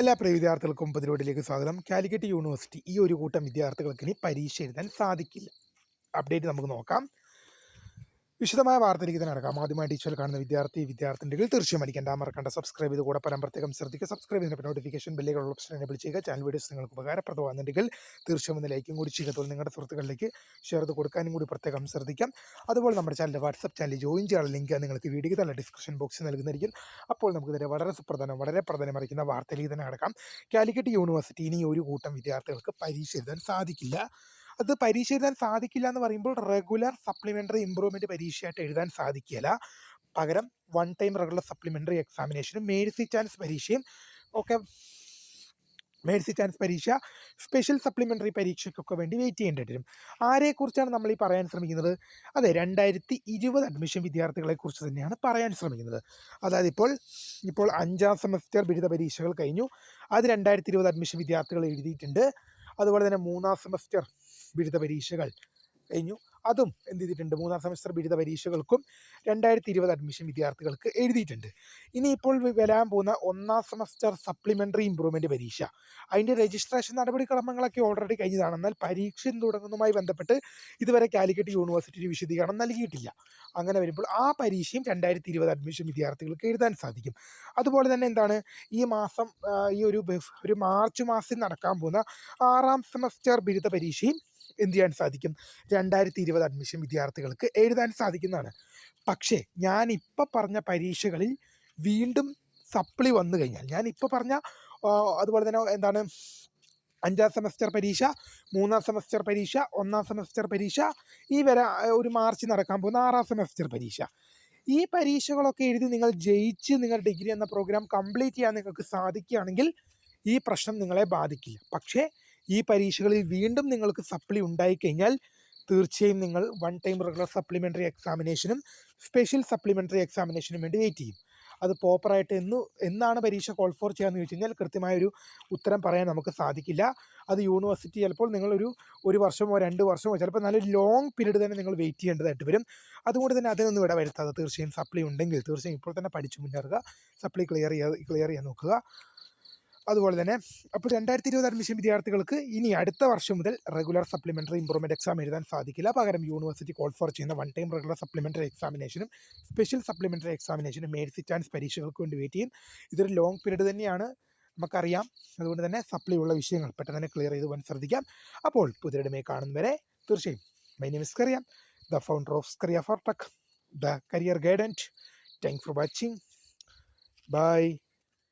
എല്ലാ പ്രിയ വിദ്യാർത്ഥികൾക്കും പതിലോട്ടിലേക്ക് സ്വാഗതം. കാലിക്കറ്റ് യൂണിവേഴ്സിറ്റി ഈ ഒരു കൂട്ടം വിദ്യാർത്ഥികൾക്ക് ഇനി പരീക്ഷ എഴുതാൻ സാധിക്കില്ല. അപ്ഡേറ്റ് നമുക്ക് നോക്കാം. വിശദമായ വാർത്തയിലേക്ക് തന്നെ നടക്കാം ആദ്യമായി ടീച്ചർ കാണുന്ന വിദ്യാർത്ഥി വിദ്യാർത്ഥിനികൾ തീർച്ചയായും അടിക്കേണ്ട മറക്കേണ്ട സബ്സ്ക്രൈബ് ചെയ്ത് കൂടെ പരം പ്രത്യേകം ശ്രദ്ധിക്കുക. സബ്സ്ക്രൈബ് ചെയ്തിട്ട് നോട്ടിഫിക്കേഷൻ ബില്ലുകളുള്ള ഓപ്ഷൻ എനേബിൾ ചെയ്യുക. ചാനൽ വീഡിയോസ് നിങ്ങൾക്ക് ഉപകാരപ്രദമാകുന്നുണ്ടെങ്കിൽ തീർച്ചയായും ഒന്ന് ലൈക്കും കൂടി ചെയ്യുക. നിങ്ങളുടെ സുഹൃത്തുക്കളിലേക്ക് ഷെയർ ചെയ്ത് കൊടുക്കാനും കൂടി പ്രത്യേകം ശ്രദ്ധിക്കാം. അതുപോലെ നമ്മുടെ ചാനലിന്റെ വാട്സപ്പ് ചാനൽ ജോയിൻ ചെയ്യാനുള്ള ലിങ്ക് നിങ്ങൾക്ക് വീഡിയോ തന്നെ ഡിസ്ക്രിപ്ഷൻ ബോക്സിൽ നൽകുന്നതായിരിക്കും. അപ്പോൾ നമുക്ക് തന്നെ വളരെ സുപ്രധാനം വളരെ പ്രധാനമറിയിക്കുന്ന വാർത്തയിലേക്ക് തന്നെ നടക്കാം കാലിക്കറ്റ് യൂണിവേഴ്സിറ്റി ഇനി ഒരു കൂട്ടം വിദ്യാർത്ഥികൾക്ക് പരീക്ഷ എഴുതാൻ സാധിക്കില്ല. അത് പരീക്ഷ എഴുതാൻ സാധിക്കില്ല എന്ന് പറയുമ്പോൾ റെഗുലർ സപ്ലിമെന്ററി ഇമ്പ്രൂവ്മെന്റ് പരീക്ഷയായിട്ട് എഴുതാൻ സാധിക്കില്ല പകരം വൺ ടൈം റെഗുലർ സപ്ലിമെന്ററി എക്സാമിനേഷനും മേഴ്സി ചാൻസ് പരീക്ഷയും ഒക്കെ മേഴ്സി ചാൻസ് പരീക്ഷ സ്പെഷ്യൽ സപ്ലിമെന്ററി പരീക്ഷയ്ക്കൊക്കെ വേണ്ടി വെയിറ്റ് ചെയ്യേണ്ടി വരും. ആരെക്കുറിച്ചാണ് നമ്മൾ ഈ പറയാൻ ശ്രമിക്കുന്നത്? അതെ രണ്ടായിരത്തി ഇരുപത് അഡ്മിഷൻ വിദ്യാർത്ഥികളെക്കുറിച്ച് തന്നെയാണ് പറയാൻ ശ്രമിക്കുന്നത്. അതായത് ഇപ്പോൾ ഇപ്പോൾ അഞ്ചാം സെമസ്റ്റർ ബിരുദ പരീക്ഷകൾ കഴിഞ്ഞു. അത് രണ്ടായിരത്തി ഇരുപത് അഡ്മിഷൻ വിദ്യാർത്ഥികൾ എഴുതിയിട്ടുണ്ട്. അതുപോലെ തന്നെ മൂന്നാം സെമസ്റ്റർ ബിരുദ പരീക്ഷകൾ കഴിഞ്ഞു. അതും എന്ത് ചെയ്തിട്ടുണ്ട്? മൂന്നാം സെമസ്റ്റർ ബിരുദ പരീക്ഷകൾക്കും രണ്ടായിരത്തി ഇരുപത് അഡ്മിഷൻ വിദ്യാർത്ഥികൾക്ക് എഴുതിയിട്ടുണ്ട്. ഇനി ഇപ്പോൾ വരാൻ പോകുന്ന ഒന്നാം സെമസ്റ്റർ സപ്ലിമെന്ററി ഇമ്പ്രൂവ്മെന്റ് പരീക്ഷ. അതിന്റെ രജിസ്ട്രേഷൻ നടപടിക്രമങ്ങളൊക്കെ ഓൾറെഡി കഴിഞ്ഞതാണ്. എന്നാൽ പരീക്ഷ തുടങ്ങുന്നതുമായി ബന്ധപ്പെട്ട് ഇതുവരെ കാലിക്കറ്റ് യൂണിവേഴ്സിറ്റി വിശദീകരണം നൽകിയിട്ടില്ല. അങ്ങനെ വരുമ്പോൾ ആ പരീക്ഷയും രണ്ടായിരത്തി ഇരുപത് അഡ്മിഷൻ വിദ്യാർത്ഥികൾക്ക് എഴുതാൻ സാധിക്കും. അതുപോലെ തന്നെ എന്താണ്? ഈ മാസം ഈ ഒരു ഒരു മാർച്ച് മാസത്തിൽ നടക്കാൻ പോകുന്ന ആറാം സെമസ്റ്റർ ബിരുദ പരീക്ഷയും എന്ത് ചെയ്യാൻ സാധിക്കും? രണ്ടായിരത്തി ഇരുപത് അഡ്മിഷൻ വിദ്യാർത്ഥികൾക്ക് എഴുതാൻ സാധിക്കുന്നതാണ്. പക്ഷേ ഞാൻ ഇപ്പോൾ പറഞ്ഞ പരീക്ഷകളിൽ വീണ്ടും സപ്ലി വന്നു കഴിഞ്ഞാൽ ഞാൻ ഇപ്പോൾ പറഞ്ഞ അതുപോലെ തന്നെ എന്താണ് അഞ്ചാം സെമസ്റ്റർ പരീക്ഷ മൂന്നാം സെമസ്റ്റർ പരീക്ഷ ഒന്നാം സെമസ്റ്റർ പരീക്ഷ ഈ വരെ ഒരു മാർച്ച് നടക്കാൻ പോകുന്ന ആറാം സെമസ്റ്റർ പരീക്ഷ. ഈ പരീക്ഷകളൊക്കെ എഴുതി നിങ്ങൾ ജയിച്ച് നിങ്ങൾ ഡിഗ്രി എന്ന പ്രോഗ്രാം കംപ്ലീറ്റ് ചെയ്യാൻ നിങ്ങൾക്ക് സാധിക്കുകയാണെങ്കിൽ ഈ പ്രശ്നം നിങ്ങളെ ബാധിക്കില്ല. പക്ഷേ ഈ പരീക്ഷകളിൽ വീണ്ടും നിങ്ങൾക്ക് സപ്ലി ഉണ്ടായിക്കഴിഞ്ഞാൽ തീർച്ചയായും നിങ്ങൾ വൺ ടൈം റെഗുലർ സപ്ലിമെന്ററി എക്സാമിനേഷനും സ്പെഷ്യൽ സപ്ലിമെന്ററി എക്സാമിനേഷനും വേണ്ടി വെയിറ്റ് ചെയ്യും. അത് പ്രോപ്പറായിട്ട് എന്ന് എന്നാണ് പരീക്ഷ കോൾ ഫോർ ചെയ്യാന്ന് ചോദിച്ചു കഴിഞ്ഞാൽ കൃത്യമായൊരു ഉത്തരം പറയാൻ നമുക്ക് സാധിക്കില്ല. അത് യൂണിവേഴ്സിറ്റി ചിലപ്പോൾ നിങ്ങളൊരു ഒരു വർഷമോ രണ്ട് വർഷമോ ചിലപ്പോൾ നല്ല ലോങ് പീരീഡ് തന്നെ നിങ്ങൾ വെയിറ്റ് ചെയ്യേണ്ടതായിട്ട് വരും. അതുകൊണ്ട് തന്നെ അതിനൊന്നും ഇടവരുത്താതെ തീർച്ചയായും സപ്ലി ഉണ്ടെങ്കിൽ തീർച്ചയായും ഇപ്പോൾ തന്നെ പഠിച്ചു മുന്നേറുക. സപ്ലി ക്ലിയർ ചെയ്യുക ക്ലിയർ ചെയ്യാൻ നോക്കുക. അതുപോലെ തന്നെ അപ്പോൾ രണ്ടായിരത്തി ഇരുപത് അഡ്മിഷൻ വിദ്യാർത്ഥികൾക്ക് ഇനി അടുത്ത വർഷം മുതൽ റെഗുലർ സപ്ലിമെന്ററി ഇമ്പ്രൂവ്മെന്റ് എക്സാം എഴുതാൻ സാധിക്കില്ല. പകരം യൂണിവേഴ്സിറ്റി കോൾ ഫോർ ചെയ്യുന്ന വൺ ടൈം റെഗുലർ സപ്ലിമെന്ററി എക്സാമിനേഷനും സ്പെഷ്യൽ സപ്ലിമെന്ററി എക്സാമിനേഷനും മേഴ്സി ചാൻസ് പരീക്ഷകൾക്ക് വേണ്ടി വെയിറ്റ് ചെയ്യും. ഇതൊരു ലോങ് പീരീഡ് തന്നെയാണ് നമുക്കറിയാം. അതുകൊണ്ട് തന്നെ സപ്ലി ഉള്ള വിഷയങ്ങൾ പെട്ടെന്ന് തന്നെ ക്ലിയർ ചെയ്ത് പോകാൻ ശ്രദ്ധിക്കാം. അപ്പോൾ പുതിയടമേ കാണുന്നവരെ തീർച്ചയായും. My name is Kariyam the founder of Scaria for tech the career guidance thank for watching bye